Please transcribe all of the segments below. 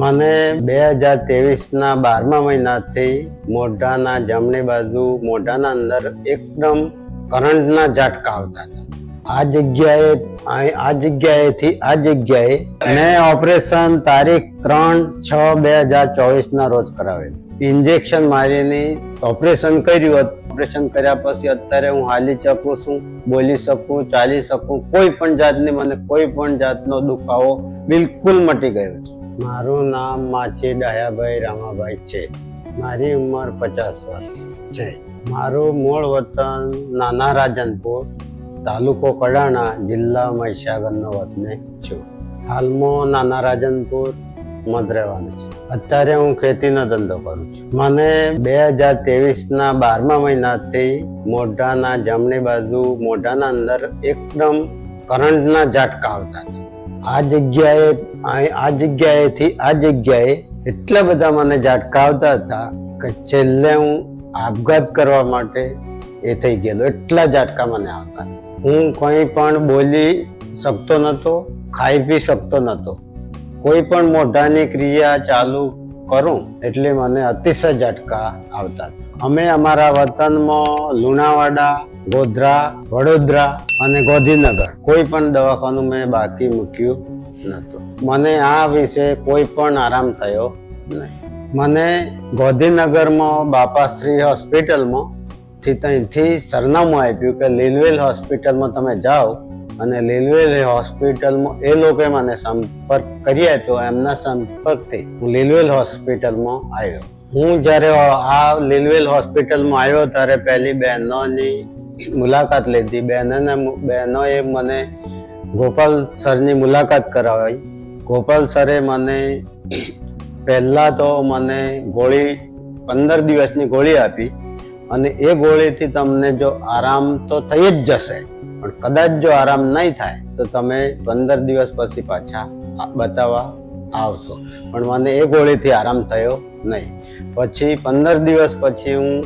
મને બે હજાર ત્રેવીસના બારમા મહિનાથી મોઢાના જમણી બાજુ, મોઢાના અંદર એકદમ કરંટના ઝાટકા આવતા હતા. આ જગ્યાએ, આ જગ્યાએથી, આ જગ્યાએ મેં ઓપરેશન તારીખ ત્રણ છ બે હજાર ચોવીસના રોજ કરાવેલું. ઇન્જેક્શન મારીને ઓપરેશન કર્યું હતું. ઓપરેશન કર્યા પછી અત્યારે હું હાલી શકું છું, બોલી શકું, ચાલી શકું. કોઈ પણ જાતની મને કોઈ પણ જાતનો દુખાવો બિલકુલ મટી ગયો છે. મારું નામ માછી ડાયાભાઈ રામાભાઈ છે. મારી ઉંમર પચાસ વર્ષ છે. મારું મૂળ વતન નાના રાજનપુર, તાલુકો કડાણા, જિલ્લા મહીસાગરનો વતને છું. હાલમાં નાના રાજનપુર મધ રહેવાનું છે. અત્યારે હું ખેતીનો ધંધો કરું છું. મને બે હજાર ત્રેવીસના બારમા મહિનાથી મોઢાના જમણી બાજુ, મોઢાના અંદર એકદમ કરંટના ઝાટકા આવતા હતા. આ જગ્યાએ, આ જગ્યાએથી આ જગ્યાએ એટલા બધા મને ઝાટકાવતા હતા કે છેલ્લે હું આપઘાત કરવા માટે એ થઈ ગયેલો. એટલા ઝાટકા મને આવતા હું કંઈ પણ બોલી શકતો નહોતો, ખાઈ પી શકતો નહોતો. કોઈ પણ મોઢાની ક્રિયા ચાલુ કરું એટલે મને અતિશય ઝટકા આવતા અમે અમારા વતનમાં લુણાવાડા ગોધરા, વડોદરા અને ગોધીનગર. કોઈ પણ દવાખાનું મેં બાકી મૂક્યું નહોતું. મને આ વિશે કોઈ પણ આરામ થયો નહીં. મને ગોધીનગરમાં બાપાશ્રી હોસ્પિટલમાં થી ત્યાંથી સરનામું આપ્યું કે લીલવેલ હોસ્પિટલમાં તમે જાઓ અને લીલવેલ હોસ્પિટલમાં એ લોકોએ મને સંપર્ક કરી આપ્યો, એમના સંપર્કથી હું લીલવેલ હોસ્પિટલમાં આવ્યો. હું જ્યારે આ લીલવેલ હોસ્પિટલમાં આવ્યો ત્યારે પહેલી બહેનોની મુલાકાત લીધી. બહેનોને બહેનોએ મને ગોપાલ સરની મુલાકાત કરાવી. ગોપાલ સરે મને પહેલાં તો મને ગોળી પંદર દિવસની ગોળી આપી અને એ ગોળીથી તમને જો આરામ તો થઈ જ જશે, પણ કદાચ જો આરામ નહીં થાય, તો તમે પંદર દિવસ પછી પાછા બતાવવા આવશો. પણ મને એ ગોળીથી આરામ થયો નહીં. પછી પંદર દિવસ પછી હું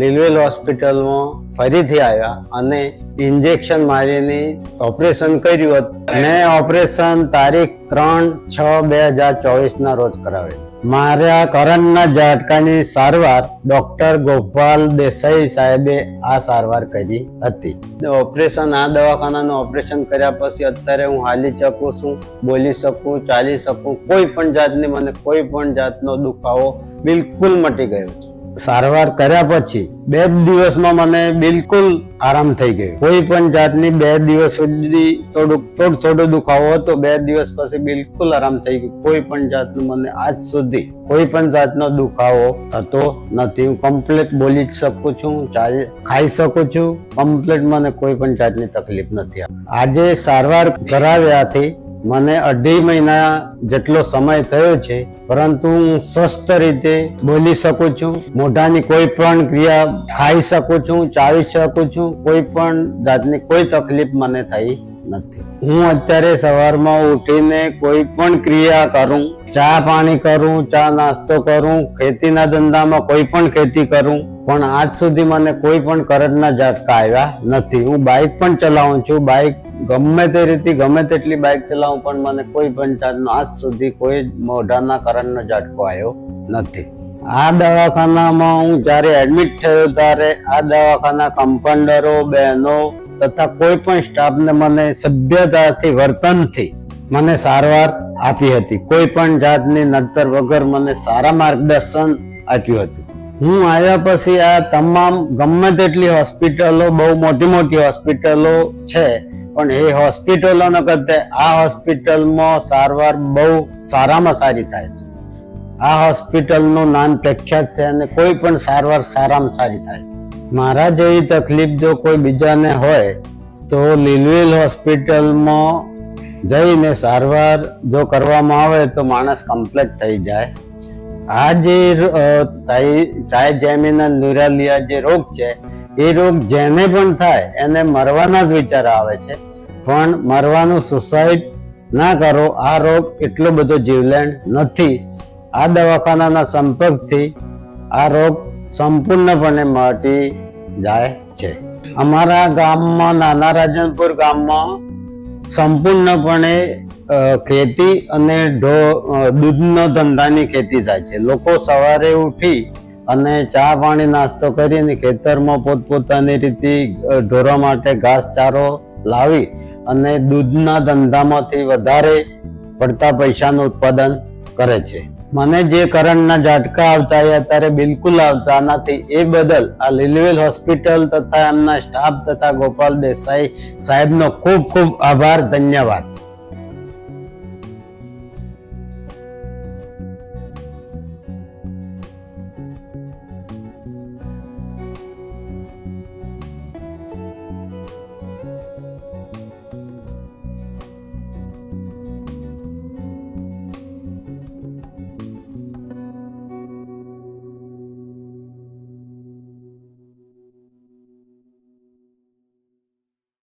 લીલવેલ હોસ્પિટલમાં ફરીથી આવ્યા અને ઇન્જેક્શન મારીને ઓપરેશન કર્યું મેં ઓપરેશન તારીખ ત્રણ છ બે હજાર ચોવીસના રોજ કરાવેલું. મારા કરણના ઝાટકાની સારવાર ડોક્ટર ગોપાલ દેસાઈ સાહેબે આ સારવાર કરી હતી. ઓપરેશન, આ દવાખાનાનું ઓપરેશન કર્યા પછી અત્યારે હું હાલી શકું છું, બોલી શકું, ચાલી શકું, કોઈ પણ જાતની મને કોઈ પણ જાતનો દુખાવો બિલકુલ મટી ગયો છે. સારવાર કર્યા પછી બે દિવસમાં મને બિલકુલ આરામ થઈ ગયો. કોઈ પણ જાતની બે દિવસ સુધી થોડુંક થોડું થોડો દુખાવો હતો, બે દિવસ પછી બિલકુલ આરામ થઈ ગયો. કોઈ પણ જાતનું મને આજ સુધી કોઈ પણ જાતનો દુખાવો થતો નથી. હું કમ્પ્લીટ બોલી શકું છું, ચાલી ખાઈ શકું છું. કમ્પ્લીટ મને કોઈ પણ જાતની તકલીફ નથી આજે સારવાર કરાવ્યાથી મને અઢી મહિના જેટલો સમય થયો છે, પરંતુ હું સ્વસ્થ રીતે બોલી શકું છું. મોઢાની કોઈ પણ ક્રિયા ખાઈ શકું છું, ચાવી શકું છું, કોઈ પણ જાતની કોઈ તકલીફ મને થઈ નથી. હું અત્યારે સવારમાં ઉઠીને કોઈ પણ ક્રિયા કરું, ચા પાણી કરું, ચા નાસ્તો કરું, ખેતીના ધંધામાં કોઈ પણ ખેતી કરું, પણ આજ સુધી મને કોઈ પણ કરંટના ઝાટકા આવ્યા નથી. હું બાઇક પણ ચલાવું છું, બાઇક ગમે તે રીતે, ગમે તેટલી બાઇક ચલાવું, પણ મને કોઈ પણ જાતનો આજ સુધી કોઈ મોઢાના કરંટનો ઝાટકો આવ્યો નથી. આ દવાખાનામાં હું જ્યારે એડમિટ થયો, ત્યારે આ દવાખાના કમ્પાઉન્ડરો બહેનો તથા કોઈ પણ સ્ટાફને મને સભ્યતાથી, વર્તનથી મને સારવાર આપી હતી. કોઈ પણ જાતની નડતર વગર મને સારા માર્ગદર્શન આપ્યું હતું. હું આવ્યા પછી આ તમામ ગમે તેટલી હોસ્પિટલો બહુ મોટી મોટી હોસ્પિટલો છે પણ એ હોસ્પિટલોના કરતા આ હોસ્પિટલમાં સારવાર બહુ સારામાં સારી થાય છે. આ હોસ્પિટલનું નામ પ્રખ્યાત છે અને કોઈ પણ સારવાર સારામાં સારી થાય છે. મારા જેવી તકલીફ જો કોઈ બીજાને હોય, તો લીલવેલ હોસ્પિટલમાં જઈને સારવાર જો કરવામાં આવે તો માણસ કમ્પ્લીટ થઈ જાય. આ જે ટ્રાયજેમિનલ ન્યુરાલિયા જે રોગ છે, એ રોગ જેને પણ થાય એને મરવાના જ વિચાર આવે છે. પણ મરવાનું સુસાઇડ ના કરો. આ રોગ એટલો બધો જીવલેણ નથી. આ દવાખાનાના સંપર્કથી આ રોગ સંપૂર્ણપણે મટી જાય છે. અમારા ગામમાં, નાના રાજનપુર ગામમાં સંપૂર્ણપણે ખેતી અને ઢો દૂધનો ધંધાની ખેતી થાય છે. લોકો સવારે ઉઠી અને ચા પાણી નાસ્તો કરીને ખેતરમાં પોતપોતાની રીતે ઢોરો માટે ઘાસચારો લાવી અને દૂધના ધંધામાંથી વધારે પડતા પૈસાનું ઉત્પાદન કરે છે. મને જે કરંટના ઝાટકા આવતા એ અત્યારે બિલકુલ આવતા નથી. એ બદલ આ લીલવેલ હોસ્પિટલ તથા એમના સ્ટાફ તથા ગોપાલ દેસાઈ સાહેબનો ખૂબ ખૂબ આભાર, ધન્યવાદ.